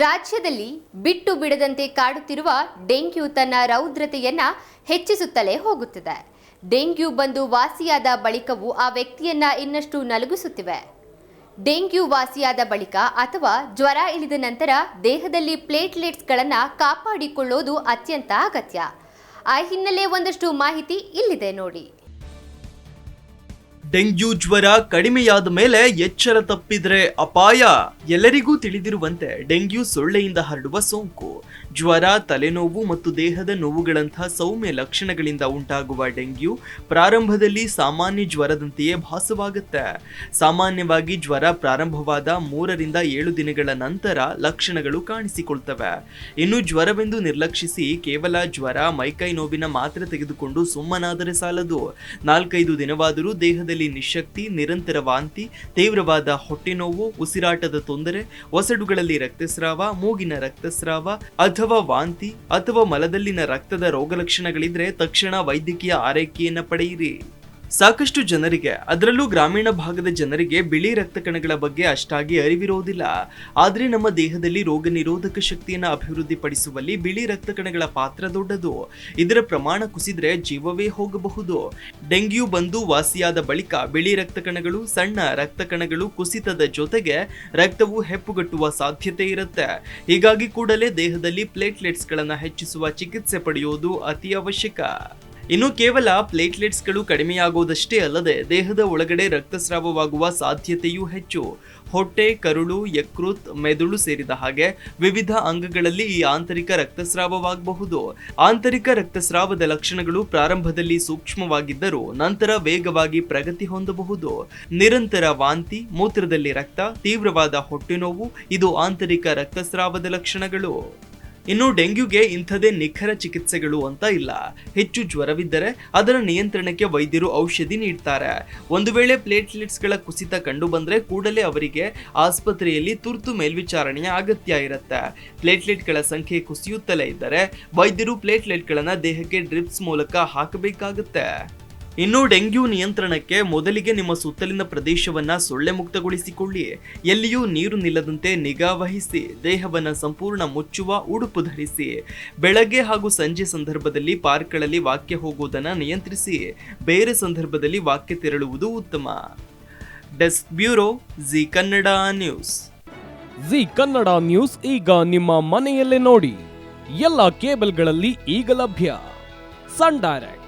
ರಾಜ್ಯದಲ್ಲಿ ಬಿಟ್ಟು ಬಿಡದಂತೆ ಕಾಡುತ್ತಿರುವ ಡೆಂಗ್ಯೂ ತನ್ನ ರೌದ್ರತೆಯನ್ನ ಹೆಚ್ಚಿಸುತ್ತಲೇ ಹೋಗುತ್ತಿದೆ. ಡೆಂಗ್ಯೂ ಬಂದು ವಾಸಿಯಾದ ಬಳಿಕವೂ ಆ ವ್ಯಕ್ತಿಯನ್ನ ಇನ್ನಷ್ಟು ನಲುಗಿಸುತ್ತಿವೆ. ಡೆಂಗ್ಯೂ ವಾಸಿಯಾದ ಬಳಿಕ ಅಥವಾ ಜ್ವರ ಇಳಿದ ನಂತರ ದೇಹದಲ್ಲಿ ಪ್ಲೇಟ್ಲೆಟ್ಸ್ಗಳನ್ನು ಕಾಪಾಡಿಕೊಳ್ಳೋದು ಅತ್ಯಂತ ಅಗತ್ಯ. ಆ ಹಿನ್ನೆಲೆ ಒಂದಷ್ಟು ಮಾಹಿತಿ ಇಲ್ಲಿದೆ ನೋಡಿ. ಡೆಂಗ್ಯೂ ಜ್ವರ ಕಡಿಮೆಯಾದ ಮೇಲೆ ಎಚ್ಚರ ತಪ್ಪಿದ್ರೆ ಅಪಾಯ. ಎಲ್ಲರಿಗೂ ತಿಳಿದಿರುವಂತೆ ಡೆಂಗ್ಯೂ ಸೊಳ್ಳೆಯಿಂದ ಹರಡುವ ಸೋಂಕು. ಜ್ವರ, ತಲೆನೋವು ಮತ್ತು ದೇಹದ ನೋವುಗಳಂತಹ ಸೌಮ್ಯ ಲಕ್ಷಣಗಳಿಂದ ಉಂಟಾಗುವ ಡೆಂಗ್ಯೂ ಪ್ರಾರಂಭದಲ್ಲಿ ಸಾಮಾನ್ಯ ಜ್ವರದಂತೆಯೇ ಭಾಸವಾಗುತ್ತೆ. ಸಾಮಾನ್ಯವಾಗಿ ಜ್ವರ ಪ್ರಾರಂಭವಾದ ಮೂರರಿಂದ ಏಳು ದಿನಗಳ ನಂತರ ಲಕ್ಷಣಗಳು ಕಾಣಿಸಿಕೊಳ್ತವೆ. ಇನ್ನು ಜ್ವರವೆಂದು ನಿರ್ಲಕ್ಷಿಸಿ ಕೇವಲ ಜ್ವರ, ಮೈಕೈ ನೋವಿನ ಮಾತ್ರೆ ತೆಗೆದುಕೊಂಡು ಸುಮ್ಮನಾದರೆ ಸಾಲದು. ನಾಲ್ಕೈದು ದಿನವಾದರೂ ದೇಹದಲ್ಲಿ ನಿಶಕ್ತಿ, ನಿರಂತರ ವಾಂತಿ, ತೀವ್ರವಾದ ಹೊಟ್ಟೆ ನೋವು ಉಸಿರಾಟದ ತೊಂದರೆ, ಒಸಡುಗಳಲ್ಲಿ ರಕ್ತಸ್ರಾವ, ಮೂಗಿನ ರಕ್ತಸ್ರಾವ ಅಥವಾ ವಾಂತಿ ಅಥವಾ ಮಲದಲ್ಲಿನ ರಕ್ತದ ರೋಗಲಕ್ಷಣಗಳಿದ್ರೆ ತಕ್ಷಣ ವೈದ್ಯಕೀಯ ಆರೈಕೆಯನ್ನು ಪಡೆಯಿರಿ. ಸಾಕಷ್ಟು ಜನರಿಗೆ, ಅದರಲ್ಲೂ ಗ್ರಾಮೀಣ ಭಾಗದ ಜನರಿಗೆ ಬಿಳಿ ರಕ್ತ ಕಣಗಳ ಬಗ್ಗೆ ಅಷ್ಟಾಗಿ ಅರಿವಿರೋದಿಲ್ಲ. ಆದರೆ ನಮ್ಮ ದೇಹದಲ್ಲಿ ರೋಗ ನಿರೋಧಕ ಶಕ್ತಿಯನ್ನು ಅಭಿವೃದ್ಧಿಪಡಿಸುವಲ್ಲಿ ಬಿಳಿ ರಕ್ತ ಕಣಗಳ ಪಾತ್ರ ದೊಡ್ಡದು. ಇದರ ಪ್ರಮಾಣ ಕುಸಿದ್ರೆ ಜೀವವೇ ಹೋಗಬಹುದು. ಡೆಂಗ್ಯೂ ಬಂದು ವಾಸಿಯಾದ ಬಳಿಕ ಬಿಳಿ ರಕ್ತ ಕಣಗಳು, ಸಣ್ಣ ರಕ್ತ ಕಣಗಳು ಕುಸಿತದ ಜೊತೆಗೆ ರಕ್ತವು ಹೆಪ್ಪುಗಟ್ಟುವ ಸಾಧ್ಯತೆ ಇರುತ್ತೆ. ಹೀಗಾಗಿ ಕೂಡಲೇ ದೇಹದಲ್ಲಿ ಪ್ಲೇಟ್ಲೆಟ್ಸ್ಗಳನ್ನು ಹೆಚ್ಚಿಸುವ ಚಿಕಿತ್ಸೆ ಪಡೆಯುವುದು ಅತಿ ಅವಶ್ಯಕ. ಇನ್ನು ಕೇವಲ ಪ್ಲೇಟ್ಲೆಟ್ಸ್ಗಳು ಕಡಿಮೆಯಾಗುವುದಷ್ಟೇ ಅಲ್ಲದೆ ದೇಹದ ಒಳಗಡೆ ರಕ್ತಸ್ರಾವವಾಗುವ ಸಾಧ್ಯತೆಯೂ ಹೆಚ್ಚು. ಹೊಟ್ಟೆ, ಕರುಳು, ಯಕೃತ್, ಮೆದುಳು ಸೇರಿದ ಹಾಗೆ ವಿವಿಧ ಅಂಗಗಳಲ್ಲಿ ಈ ಆಂತರಿಕ ರಕ್ತಸ್ರಾವವಾಗಬಹುದು. ಆಂತರಿಕ ರಕ್ತಸ್ರಾವದ ಲಕ್ಷಣಗಳು ಪ್ರಾರಂಭದಲ್ಲಿ ಸೂಕ್ಷ್ಮವಾಗಿದ್ದರೂ ನಂತರ ವೇಗವಾಗಿ ಪ್ರಗತಿ ಹೊಂದಬಹುದು. ನಿರಂತರ ವಾಂತಿ, ಮೂತ್ರದಲ್ಲಿ ರಕ್ತ, ತೀವ್ರವಾದ ಹೊಟ್ಟೆ ನೋವು, ಇದು ಆಂತರಿಕ ರಕ್ತಸ್ರಾವದ ಲಕ್ಷಣಗಳು. ಇನ್ನು ಡೆಂಗ್ಯೂಗೆ ಇಂಥದೇ ನಿಖರ ಚಿಕಿತ್ಸೆಗಳು ಅಂತ ಇಲ್ಲ. ಹೆಚ್ಚು ಜ್ವರವಿದ್ದರೆ ಅದರ ನಿಯಂತ್ರಣಕ್ಕೆ ವೈದ್ಯರು ಔಷಧಿ ನೀಡ್ತಾರೆ. ಒಂದು ವೇಳೆ ಪ್ಲೇಟ್ಲೆಟ್ಸ್ಗಳ ಕುಸಿತ ಕಂಡು ಬಂದರೆ ಕೂಡಲೇ ಅವರಿಗೆ ಆಸ್ಪತ್ರೆಯಲ್ಲಿ ತುರ್ತು ಮೇಲ್ವಿಚಾರಣೆಯ ಅಗತ್ಯ ಇರುತ್ತೆ. ಪ್ಲೇಟ್ಲೆಟ್ಗಳ ಸಂಖ್ಯೆ ಕುಸಿಯುತ್ತಲೇ ಇದ್ದರೆ ವೈದ್ಯರು ಪ್ಲೇಟ್ಲೆಟ್ಗಳನ್ನು ದೇಹಕ್ಕೆ ಡ್ರಿಪ್ಸ್ ಮೂಲಕ ಹಾಕಬೇಕಾಗುತ್ತೆ. ಇನ್ನು ಡೆಂಗ್ಯೂ ನಿಯಂತ್ರಣಕ್ಕೆ ಮೊದಲಿಗೆ ನಿಮ್ಮ ಸುತ್ತಲಿನ ಪ್ರದೇಶವನ್ನ ಸೊಳ್ಳೆ ಮುಕ್ತಗೊಳಿಸಿಕೊಳ್ಳಿ ಎಲ್ಲಿಯೂ ನೀರು ನಿಲ್ಲದಂತೆ ನಿಗಾ ವಹಿಸಿ, ದೇಹವನ್ನು ಸಂಪೂರ್ಣ ಮುಚ್ಚುವ, ಉಡುಪು ಧರಿಸಿ, ಬೆಳಗ್ಗೆ ಹಾಗೂ ಸಂಜೆ ಸಂದರ್ಭದಲ್ಲಿ ಪಾರ್ಕ್ಗಳಲ್ಲಿ ವಾಕ್ಯ ಹೋಗುವುದನ್ನು ನಿಯಂತ್ರಿಸಿ, ಬೇರೆ ಸಂದರ್ಭದಲ್ಲಿ ವಾಕ್ಯ ತೆರಳುವುದು ಉತ್ತಮ. Desk bureau, Zee Kannada news. Zee Kannada news ಈಗ ನಿಮ್ಮ ಮನೆಯಲ್ಲೇ ನೋಡಿ. ಎಲ್ಲ ಕೇಬಲ್ಗಳಲ್ಲಿ ಈಗ ಲಭ್ಯ. Sun Direct.